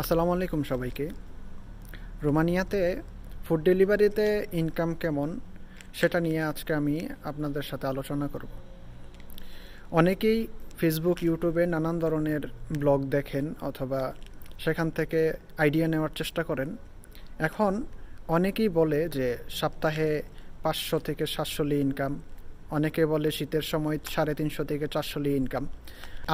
আসসালামু আলাইকুম সবাইকে। রোমানিয়াতে ফুড ডেলিভারিতে ইনকাম কেমন সেটা নিয়ে আজকে আমি আপনাদের সাথে আলোচনা করব। অনেকেই ফেসবুক ইউটিউবে নানান ধরনের ব্লগ দেখেন অথবা সেখান থেকে আইডিয়া নেওয়ার চেষ্টা করেন। এখন অনেকেই বলে যে সপ্তাহে পাঁচশো থেকে সাতশোলি ইনকাম অনেকে বলে শীতের সময় সাড়ে তিনশো থেকে চারশোলি ইনকাম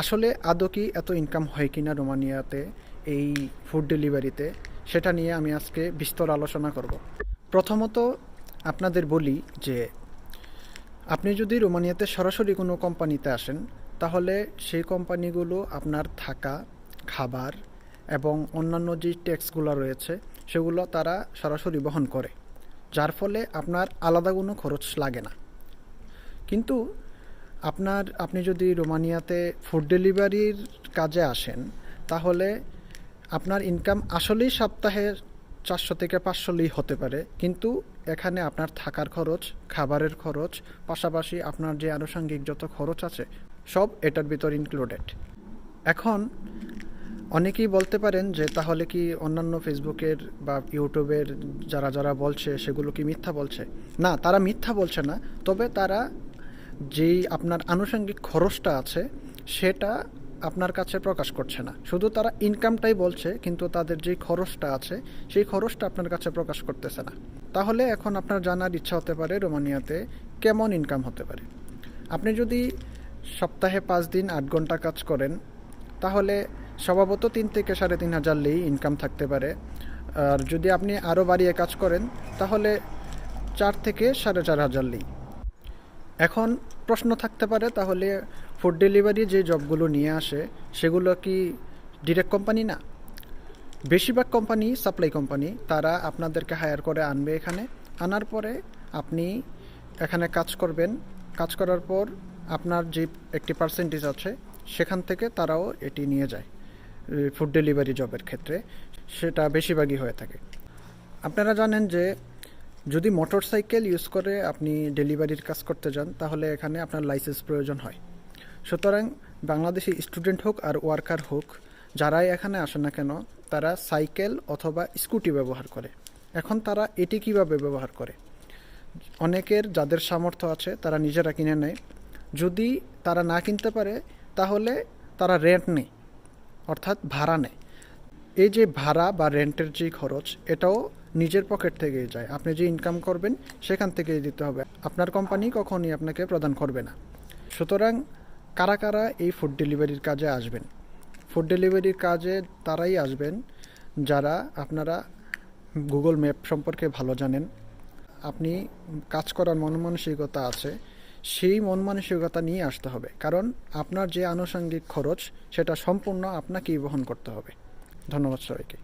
আসলে আদৌ কি এত ইনকাম হয় কিনা রোমানিয়াতে? এই ফুড ডেলিভারিতে সেটা নিয়ে আমি আজকে বিস্তর আলোচনা করব। প্রথমত আপনাদের বলি যে, আপনি যদি রোমানিয়াতে সরাসরি কোনো কোম্পানিতে আসেন, তাহলে সেই কোম্পানিগুলো আপনার থাকা, খাবার এবং অন্যান্য যে ট্যাক্সগুলো রয়েছে, সেগুলো তারা সরাসরি বহন করে। যার ফলে আপনার আলাদা কোনো খরচ লাগে না। কিন্তু আপনার, আপনি যদি রোমানিয়াতে ফুড ডেলিভারির কাজে আসেন, তাহলে আপনার ইনকাম আসলেই সপ্তাহে চারশো থেকে পাঁচশোলি হতে পারে, কিন্তু এখানে আপনার থাকার খরচ, খাবারের খরচ, পাশাপাশি আপনার যে আনুষঙ্গিক যত খরচ আছে, সব এটার ভিতর ইনক্লুডেড এখন অনেকেই বলতে পারেন যে, তাহলে কি অন্যান্য ফেসবুকের বা ইউটিউবের যারা যারা বলছে, সেগুলো কি মিথ্যা বলছে? না, তারা মিথ্যা বলছে না, তবে তারা যেই আপনার আনুষঙ্গিক খরচটা আছে, সেটা আপনার কাছে প্রকাশ করছে না। শুধু তারা ইনকামটাই বলছে, কিন্তু তাদের যেই খরচটা আছে, সেই খরচটা আপনার কাছে প্রকাশ করতেছে না। তাহলে এখন আপনার জানার ইচ্ছা হতে পারে রোমানিয়াতে কেমন ইনকাম হতে পারে। আপনি যদি সপ্তাহে পাঁচ দিন আট ঘণ্টা কাজ করেন, তাহলে স্বভাবত তিন থেকে সাড়ে তিন হাজার লেই ইনকাম থাকতে পারে। আর যদি আপনি আরও বাড়িয়ে কাজ করেন, তাহলে চার থেকে সাড়ে চার হাজার লেই। এখন প্রশ্ন থাকতে পারে, তাহলে ফুড ডেলিভারি যে জবগুলো নিয়ে আসে, সেগুলো কি ডিরেক্ট কোম্পানি না? বেশিরভাগ কোম্পানি সাপ্লাই কোম্পানি তারা আপনাদেরকে হায়ার করে আনবে এখানে। আনার পরে আপনি এখানে কাজ করবেন। কাজ করার পর আপনার যে একটি পার্সেন্টেজ আছে, সেখান থেকে তারাও এটি নিয়ে যায় ফুড ডেলিভারি জবের ক্ষেত্রে। সেটা বেশিরভাগই হয়ে থাকে। আপনারা জানেন যে যদি মোটর সাইকেল ইউজ করে আপনি ডেলিভারির কাজ করতে যান, তাহলে এখানে আপনার লাইসেন্স প্রয়োজন হয়। সুতরাং বাংলাদেশি স্টুডেন্ট হোক আর ওয়ার্কার হোক, যারাই এখানে আসে না কেন, তারা সাইকেল অথবা স্কুটি ব্যবহার করে। এখন তারা এটি কীভাবে ব্যবহার করে? অনেকের যাদের সামর্থ্য আছে, তারা নিজেরা কিনে নেয়। যদি তারা না কিনতে পারে, তাহলে তারা রেন্ট নেয়, অর্থাৎ ভাড়া নেয়। এই যে ভাড়া বা রেন্টের যে খরচ, এটাও নিজের পকেট থেকেই যায়। আপনি যে ইনকাম করবেন, সেখান থেকেই দিতে হবে। আপনার কোম্পানি কখনই আপনাকে প্রদান করবে না। সুতরাং কারা কারা এই ফুড ডেলিভারির কাজে আসবেন? ফুড ডেলিভারির কাজে তারাই আসবেন যারা আপনারা গুগল ম্যাপ সম্পর্কে ভালো জানেন। আপনি কাজ করার মন মানসিকতা আছে, সেই মন মানসিকতা নিয়ে আসতে হবে। কারণ আপনার যে আনুষঙ্গিক খরচ, সেটা সম্পূর্ণ আপনাকেই বহন করতে হবে। ধন্যবাদ সবাইকে।